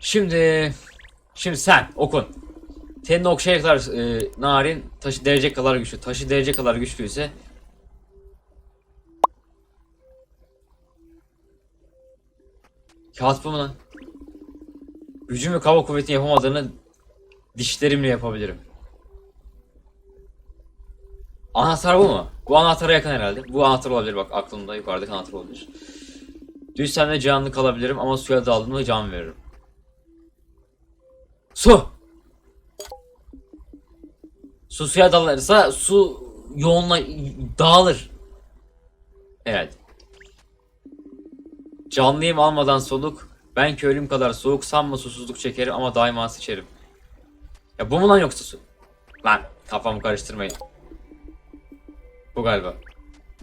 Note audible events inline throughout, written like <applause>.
Şimdi şimdi sen okun. Senin okşaya kadar e, narin, taşı derece kadar güçlü. Taşı derece kadar güçlüyse Kağıt mu lan? Gücüm ve kaba kuvvetin yapamadığını dişlerimle yapabilirim. Anahtar bu mu? Bu anahtara yakın herhalde. Bu anahtar olabilir bak aklımda yukarıdaki anahtar olabilir. Düşsem de canlı kalabilirim ama suya daldığımda can veririm. Su! Su suya dalırsa su yoğunla dağılır. Evet. Canlıyım almadan soluk. Ben köylüm kadar soğuk sanma susuzluk çekerim ama daima sıçarım. Ya bu mu lan yoksa su? Lan kafamı karıştırmayın. Bu galiba.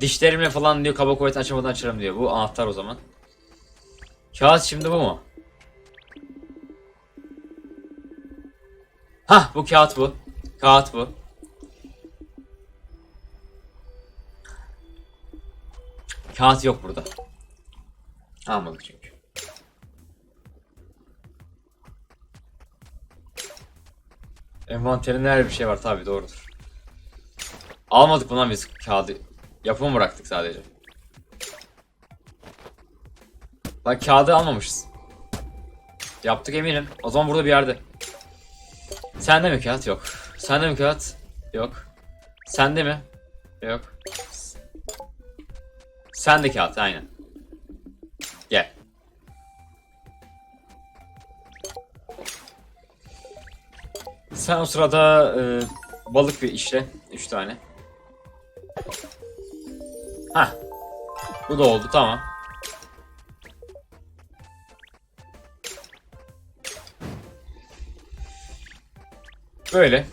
Dişlerimle falan diyor kaba kuvvet açamadan açarım diyor. Bu anahtar o zaman. Kağıt şimdi bu mu? Hah bu kağıt bu. Kağıt bu. Kağıt yok burada. Almadık çünkü. Envanterinde her bir şey var tabi doğrudur. Almadık bundan biz kağıdı. Yapımı bıraktık sadece. Lan kağıdı almamışız. Yaptık eminim. O zaman burada bir yerde. Sende mi kağıt? Yok. Sende mi kağıt? Yok. Sende mi? Yok. Sende kağıt aynen. Gel. Sen o sırada e, balık bir işle. Üç tane. Ha. Bu da oldu tamam. Böyle.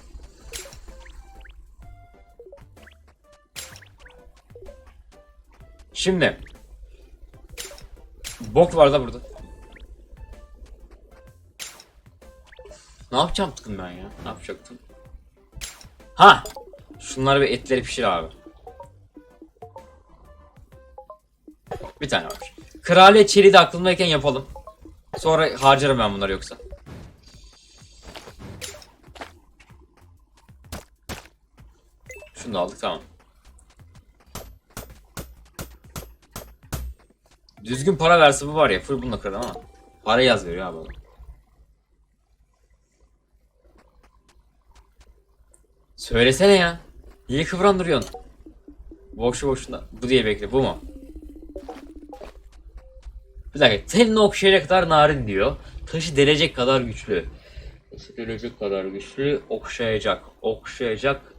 Şimdi. Bok var da burada. Ne yapacaktım ben ya? Ne yapacaktım? Ha! Şunları bir etleri pişir abi. Bir tane var. Kraliyet çeliği de aklımdayken yapalım. Sonra harcarım ben bunları yoksa. Şunu aldık tamam. Düzgün para verse bu var ya full bununla kırarım ama. Para yaz veriyor abi. Söylesene ya. Niye kıvrandırıyorsun? Boşu boşuna. Bu diye bekle. Bu mu? Bir dakika. Tenini okşayacak kadar narin diyor. Taşı delecek kadar güçlü. Taşı delecek kadar güçlü. Okşayacak. Okşayacak.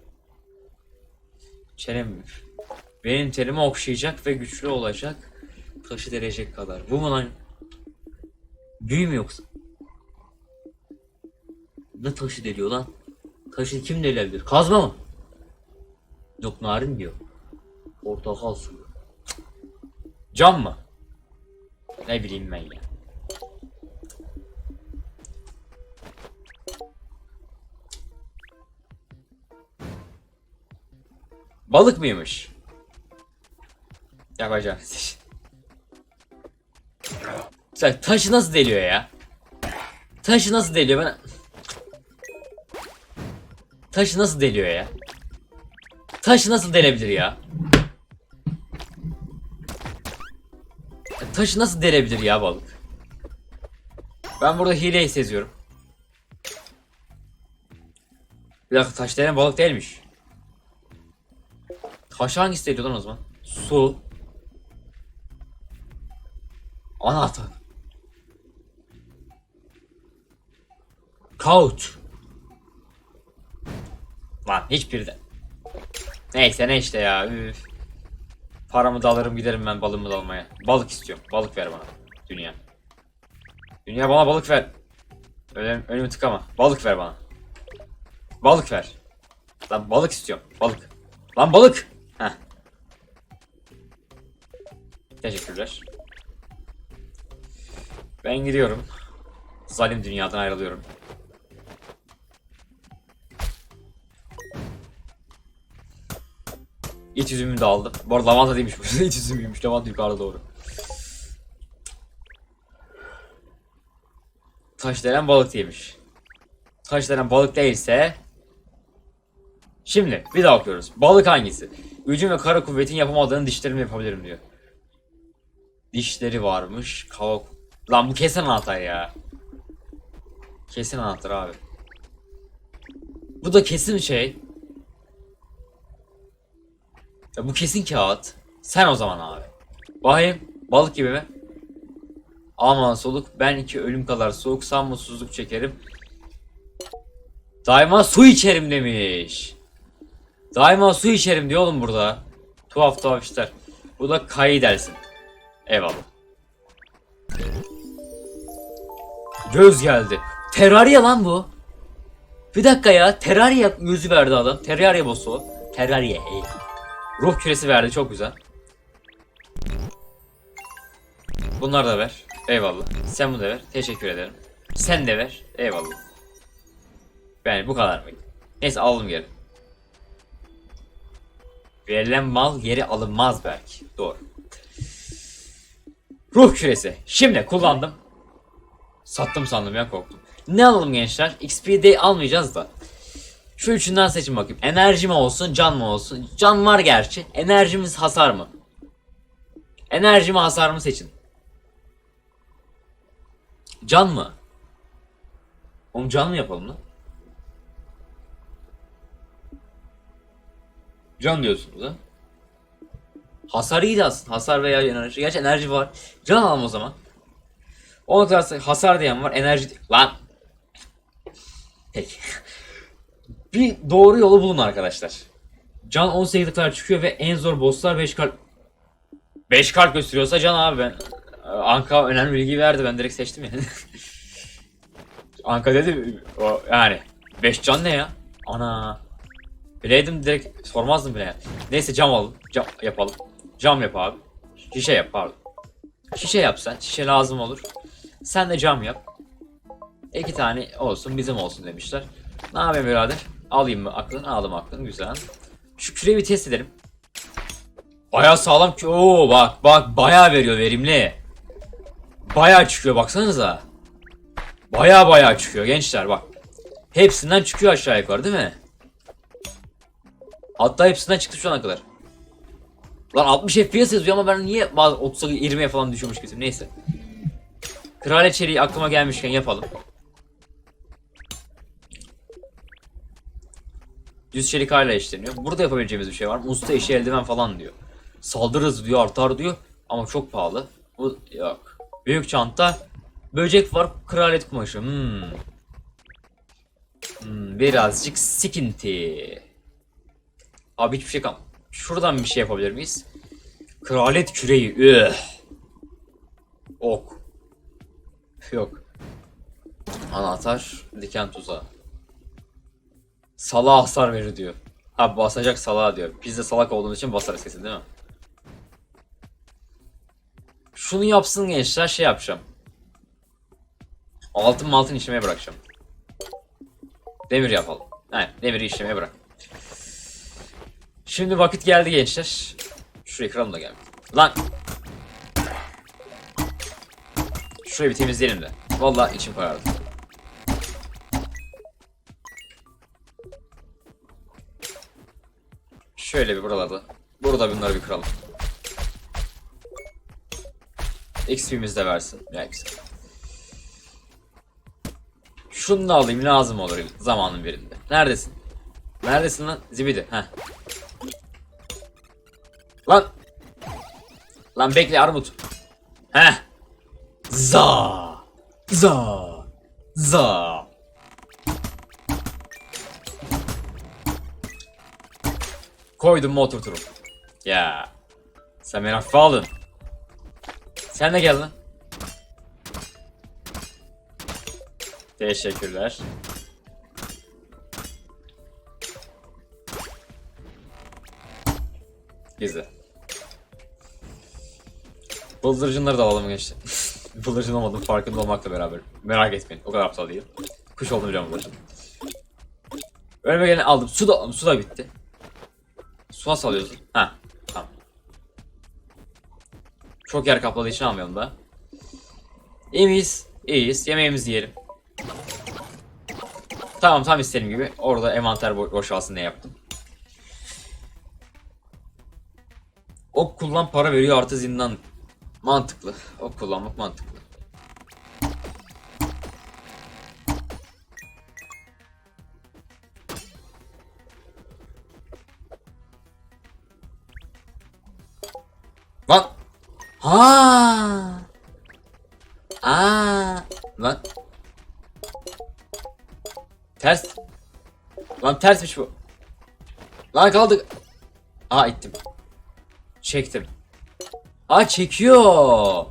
Çenem. Benim telimi okşayacak ve güçlü olacak. Taşı delecek kadar. Bu mu lan? Büyü mü yoksa? Ne taşı deliyor lan? Taşı kim delebilir? Kazma mı? Yok narin diyor. Portakal suyu. Cam mı? Ne bileyim ben ya. Balık mıymış? Yapacağım. <laughs> Sen taşı nasıl deliyor ya? Taşı nasıl deliyor ben? Taşı nasıl deliyor ya? Taşı nasıl delebilir ya? Taşı nasıl delebilir ya balık? Ben burada hileyi seziyorum. Bir dakika taş delen balık değilmiş. Taş hangisi deliyor lan o zaman? Su. Anahtar. Kaut. Lan hiçbiri de. Neyse ne işte ya. Üf. Paramı da alırım giderim ben balımı da almaya. Balık istiyorum. Balık ver bana. Dünya. Dünya bana balık ver. Önüm, önümü tıkama. Balık ver bana. Balık ver. Lan balık istiyorum. Balık. Lan balık. Teşekkürler. Ben gidiyorum. Zalim dünyadan ayrılıyorum. İç üzümümü de aldım. Bu arada lavanta değilmiş bu. <laughs> İç üzümüymüş. Lavanta yukarıda doğru. Taşdelen balık değilmiş. Taşdelen balık değilse... Şimdi bir daha okuyoruz. Balık hangisi? Gücün ve kara kuvvetin yapamadığını dişlerimle yapabilirim diyor. Dişleri varmış. Kava... Lan bu kesin anahtar ya. Kesin anahtar abi. Bu da kesin şey. Ya bu kesin kağıt. Sen o zaman abi. Bakayım balık gibi mi? Aman soluk ben iki ölüm kadar soğuk mutsuzluk çekerim. Daima su içerim demiş. Daima su içerim diyor oğlum burada. Tuhaf tuhaf işler. Bu da kayı dersin. Eyvallah. Göz geldi. Terraria lan bu. Bir dakika ya. Terraria yüzü verdi adam. Terraria boss'u. Terraria. ey. Ruh küresi verdi çok güzel. Bunları da ver. Eyvallah. Sen bunu da ver. Teşekkür ederim. Sen de ver. Eyvallah. Yani bu kadar mıydı? Neyse alalım geri. Verilen mal geri alınmaz belki. Doğru. Ruh küresi. Şimdi kullandım. Sattım sandım ya korktum. Ne alalım gençler? XP'de almayacağız da. Şu üçünden seçin bakayım. Enerji mi olsun, can mı olsun? Can var gerçi. Enerjimiz hasar mı? Enerji mi hasar mı seçin. Can mı? Oğlum can mı yapalım lan? Can diyorsunuz ha? Hasar iyiydi aslında. Hasar veya enerji. Gerçi enerji var. Can alalım o zaman. Ona kadar hasar diyen var. Enerji... Lan! Peki. Bir doğru yolu bulun arkadaşlar. Can 18'e kadar çıkıyor ve en zor bosslar 5 kalp 5 kalp gösteriyorsa Can abi ben Anka önemli bilgi verdi ben direkt seçtim yani. <laughs> Anka dedi o yani 5 can ne ya? Ana. Bileydim direkt sormazdım bile. Neyse cam alalım. Cam yapalım. Cam yap abi. Şişe yap pardon. Şişe yap sen. Şişe lazım olur. Sen de cam yap. İki tane olsun bizim olsun demişler. Ne yapayım birader? Alayım mı aklını? Aldım aklını. Güzel. Şu küreği bir test edelim. Baya sağlam ki. Oo bak bak baya veriyor verimli. Baya çıkıyor baksanıza. Baya baya çıkıyor gençler bak. Hepsinden çıkıyor aşağı yukarı değil mi? Hatta hepsinden çıktı şu ana kadar. Lan 60 FPS yazıyor ama ben niye bazı 30'a 20'ye falan düşüyormuş gibi neyse. Kraliyet çeliği aklıma gelmişken yapalım. Düz çelik hala işleniyor. Burada yapabileceğimiz bir şey var. Usta işi eldiven falan diyor. Saldırı hızı diyor artar diyor. Ama çok pahalı. Bu yok. Büyük çanta. Böcek var. Kraliyet kumaşı. Hmm. Hmm, birazcık sikinti. Abi hiçbir şey kal. Şuradan bir şey yapabilir miyiz? Kraliyet küreği. Üh. Ok. Yok. Anahtar. Diken tuzağı. Salağa hasar verir diyor. Ha basacak salağa diyor. Biz de salak olduğumuz için basarız kesin değil mi? Şunu yapsın gençler şey yapacağım. Altın altın işlemeye bırakacağım. Demir yapalım. Aynen demiri işlemeye bırak. Şimdi vakit geldi gençler. Şurayı kıralım da gel. Lan. Şurayı bir temizleyelim de. Vallahi içim karardı. Şöyle bir buralarda. Burada bunları bir kıralım. XP'miz de versin. Ya güzel. Şunu da alayım lazım olur zamanın birinde. Neredesin? Neredesin lan? Zibidi. Heh. Lan. Lan bekle armut. Heh. Za. Za. Za. Koydum mu oturturum. Ya. Sen beni hafife aldın. Sen de gel lan. Teşekkürler. Güzel. Bıldırcınları da alalım gençler. <laughs> Bıldırcın olmadım farkında olmakla beraber. Merak etmeyin o kadar aptal değilim. Kuş oldum biliyorum bıldırcın. Önüme geleni aldım. Su da. Su da bitti. Su nasıl alıyorsun? Ha. Tamam. Çok yer kapladığı için almayalım da. İyi miyiz? İyiyiz. Yemeğimizi yiyelim. Tamam tam istediğim gibi. Orada envanter bo- boşalsın ne yaptım. Ok kullan para veriyor artı zindan. Mantıklı. Ok kullanmak mantıklı. Lan. Ha. Aa. Lan. Ters. Lan tersmiş bu. Lan kaldık. Aa ittim. Çektim. Aa çekiyor.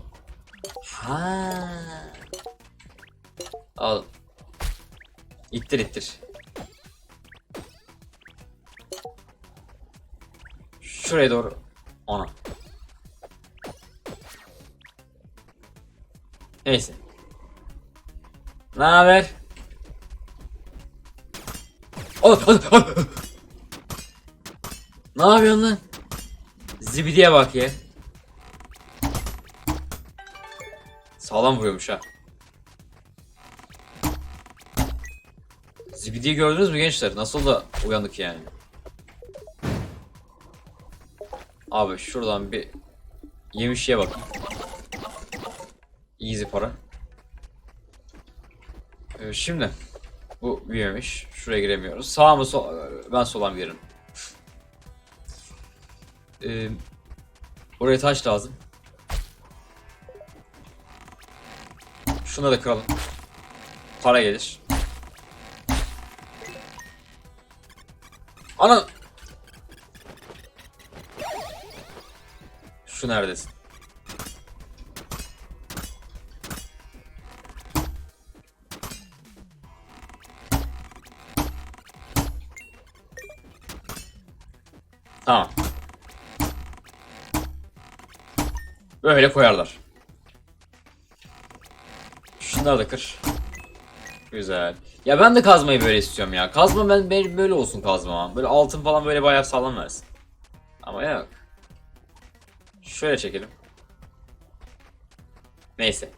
Ha. Al. İttir ittir. Şuraya doğru. Ona. Neyse. Ne haber? Oh. Ne yapıyorsun lan? Zibidiye bak ya. Sağlam vuruyormuş ha. Zibidiyi gördünüz mü gençler? Nasıl da uyandık yani. Abi şuradan bir yemişliğe bak. Easy para. Ee, şimdi bu büyümemiş. Şuraya giremiyoruz. Sağ mı sol? Ben sola mı girerim? Ee, buraya taş lazım. Şuna da kıralım. Para gelir. Ana! Şu neredesin? Tamam. Böyle koyarlar. Şunları da kır. Güzel. Ya ben de kazmayı böyle istiyorum ya. Kazma ben benim böyle olsun kazma. Böyle altın falan böyle bayağı sağlam versin. Ama yok. Şöyle çekelim. Neyse.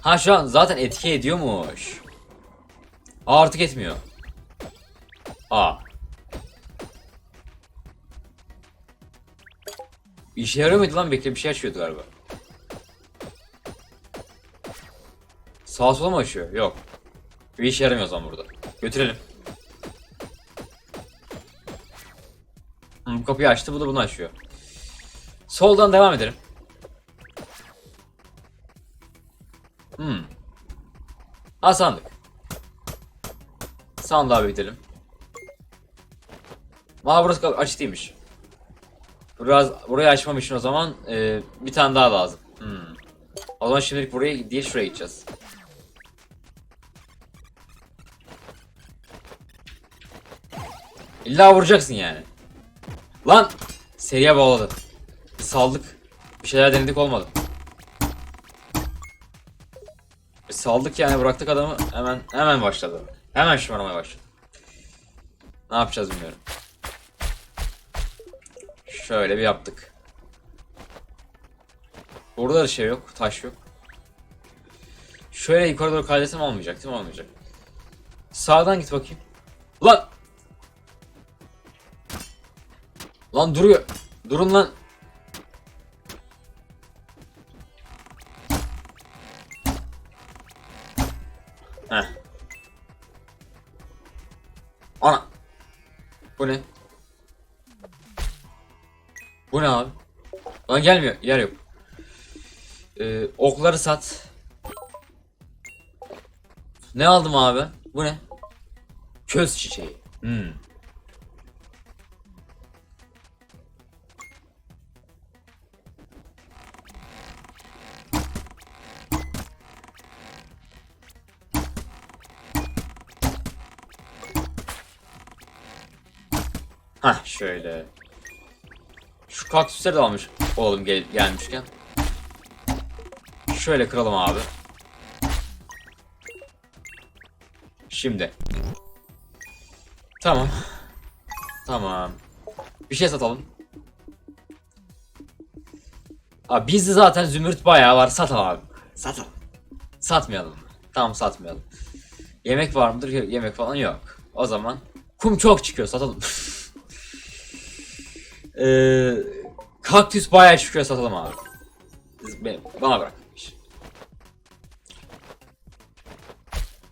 Ha şu an zaten etki ediyormuş. Artık etmiyor. Aa. İşe yarıyor muydu lan? Bekle bir şey açıyordu galiba. Sağa sola mı açıyor? Yok. Bir işe yaramıyor o zaman burada. Götürelim. Bu kapıyı açtı, bu da bunu açıyor. Soldan devam edelim. Hmm. Ha sandık. Sandığa bir gidelim. Aa burası açık değilmiş. Biraz burayı açmam o zaman e, bir tane daha lazım. Hmm. O zaman şimdilik buraya değil şuraya gideceğiz. İlla vuracaksın yani. Lan! Seriye bağladı. Bir saldık. Bir şeyler denedik olmadı. Bir saldık yani bıraktık adamı hemen hemen başladı. Hemen şımarmaya başladı. Ne yapacağız bilmiyorum. Şöyle bir yaptık. Burada da şey yok, taş yok. Şöyle yukarı doğru kaydetsem olmayacak değil mi? Olmayacak. Sağdan git bakayım. Lan! Lan duruyor. Durun lan. Heh. Ana. Bu ne? Bu ne abi? Lan gelmiyor. Yer yok. Ee, okları sat. Ne aldım abi? Bu ne? Köz çiçeği. Hmm. Şöyle. Şu kaktüsleri de almış oğlum gel gelmişken. Şöyle kıralım abi. Şimdi. Tamam. Tamam. Bir şey satalım. Abi bizde zaten zümrüt bayağı var. Satalım abi. Satalım. Satmayalım. Tamam satmayalım. Yemek var mıdır? Yemek falan yok. O zaman kum çok çıkıyor satalım. <laughs> Ee, kaktüs bayağı çıkıyor satalım abi. Bana bırak.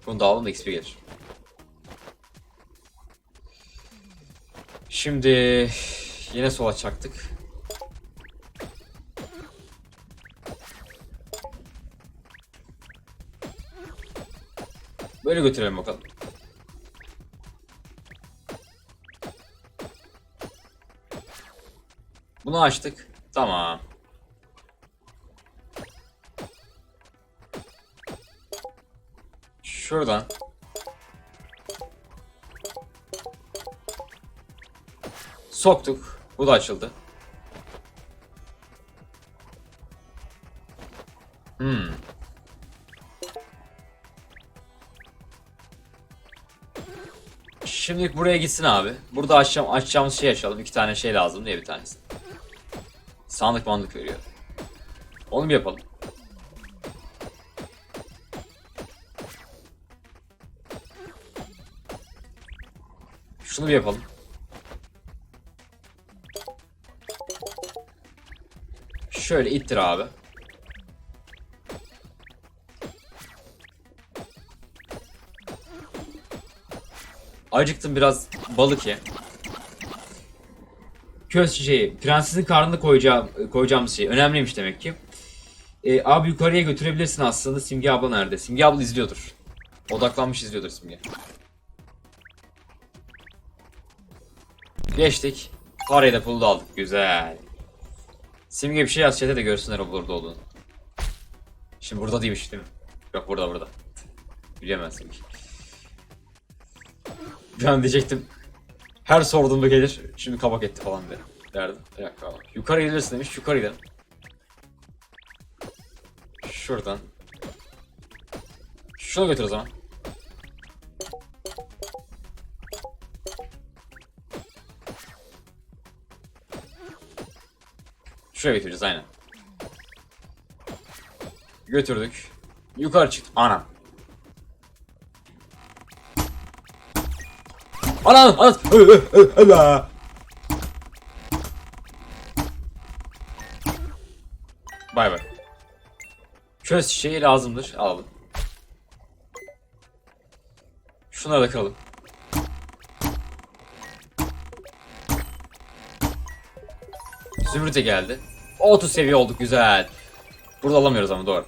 Bunu da alalım da XP gelir. Şimdi yine sola çaktık. Böyle götürelim bakalım. Bunu açtık. Tamam. Şuradan. Soktuk. Bu da açıldı. Hmm. Şimdi buraya gitsin abi. Burada açacağım, açacağımız şey açalım. İki tane şey lazım diye bir tanesi. Sandık mandık veriyor. Onu bir yapalım. Şunu bir yapalım. Şöyle ittir abi. Acıktım biraz balık ye. Köz şeyi, prensesin karnını koyacağım, koyacağımız şey önemliymiş demek ki. Ee, abi yukarıya götürebilirsin aslında. Simge abla nerede? Simge abla izliyordur. Odaklanmış izliyordur Simge. Geçtik. Parayı da pulu da aldık. Güzel. Simge bir şey yaz chat'e de görsünler o burada olduğunu. Şimdi burada değilmiş değil mi? Yok burada burada. Bilemezsin an diyecektim. Her sorduğumda gelir. Şimdi kabak etti falan der. Derdim. Bir dakika bak. Yukarı gelirsin demiş. Yukarı gidelim. Şuradan. Şuna götür o zaman. Şuraya götüreceğiz aynen. Götürdük. Yukarı çıktı. Anam. Anam! Anam! La. Bay bay. Çöz şişeyi lazımdır. Alalım. Şunları da kıralım. Zümrüt'e geldi. 30 seviye olduk güzel. Burada alamıyoruz ama doğru.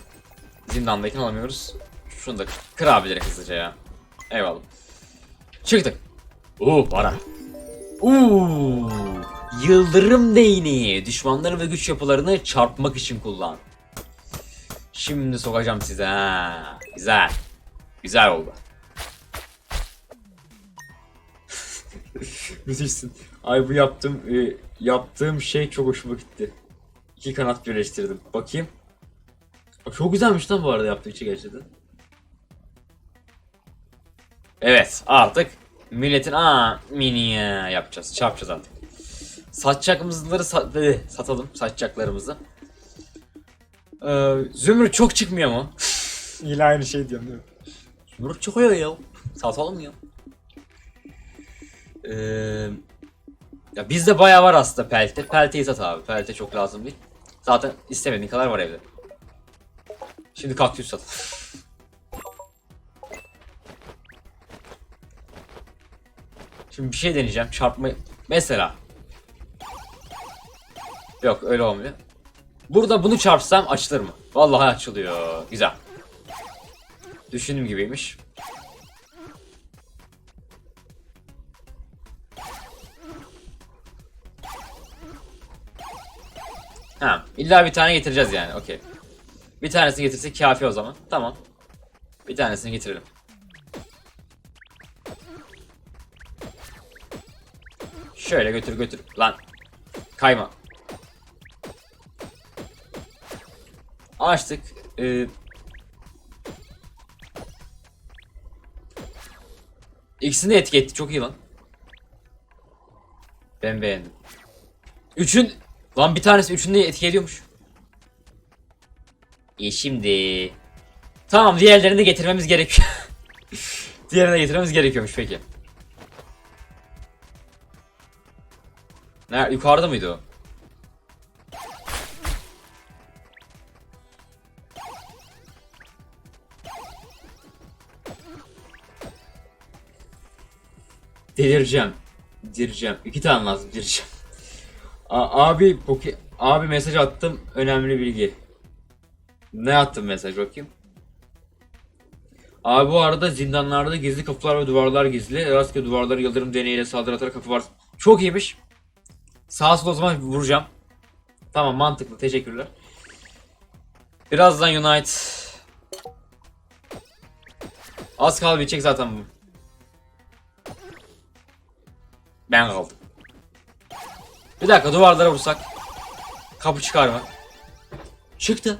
Zindandayken alamıyoruz. Şunu da kır hızlıca ya. Eyvallah. Çıktık. Oo para. Oo. Yıldırım değneği. Düşmanları ve güç yapılarını çarpmak için kullan. Şimdi sokacağım size ha. Güzel. Güzel oldu. <laughs> Müthişsin. Ay bu yaptığım e, yaptığım şey çok hoşuma gitti. İki kanat birleştirdim. Bakayım. Çok güzelmiş lan bu arada yaptığı şey gerçekten. Evet artık milletin aa mini yapacağız. Çarpacağız artık. Satacaklarımızları sat, eh, satalım satacaklarımızı. Ee, Zümrüt çok çıkmıyor mu? <laughs> Yine aynı şey diyorum değil mi? Zümrüt çıkıyor ya. Satalım ya. Ee, ya bizde bayağı var aslında pelte. Pelteyi sat abi. Pelte çok lazım değil. Zaten istemediğin kadar var evde. Şimdi kaktüs sat. <laughs> Şimdi bir şey deneyeceğim. Çarpma mesela. Yok öyle olmuyor. Burada bunu çarpsam açılır mı? Vallahi açılıyor. Güzel. Düşündüğüm gibiymiş. Ha, illa bir tane getireceğiz yani. Okey. Bir tanesini getirsek kafi o zaman. Tamam. Bir tanesini getirelim. Şöyle götür götür. Lan. Kayma. Açtık. Ee, İkisini de. Çok iyi lan. Ben beğendim. Üçün... Lan bir tanesi üçünü de etki ediyormuş. İyi şimdi... Tamam diğerlerini de getirmemiz gerekiyor. <laughs> Diğerine getirmemiz gerekiyormuş peki. Nerede? Yukarıda mıydı o? Delireceğim. Direceğim. İki tane lazım direceğim. A- abi abi mesaj attım önemli bilgi. Ne attım mesaj bakayım. Abi bu arada zindanlarda gizli kapılar ve duvarlar gizli. Rastgele duvarları yıldırım deneyiyle saldırı atarak kapı var. Çok iyiymiş. Sağa sola o zaman vuracağım. Tamam mantıklı teşekkürler. Birazdan Unite. Az kaldı bitecek zaten bu. Ben kaldım. Bir dakika duvarlara vursak. Kapı çıkar mı? Çıktı.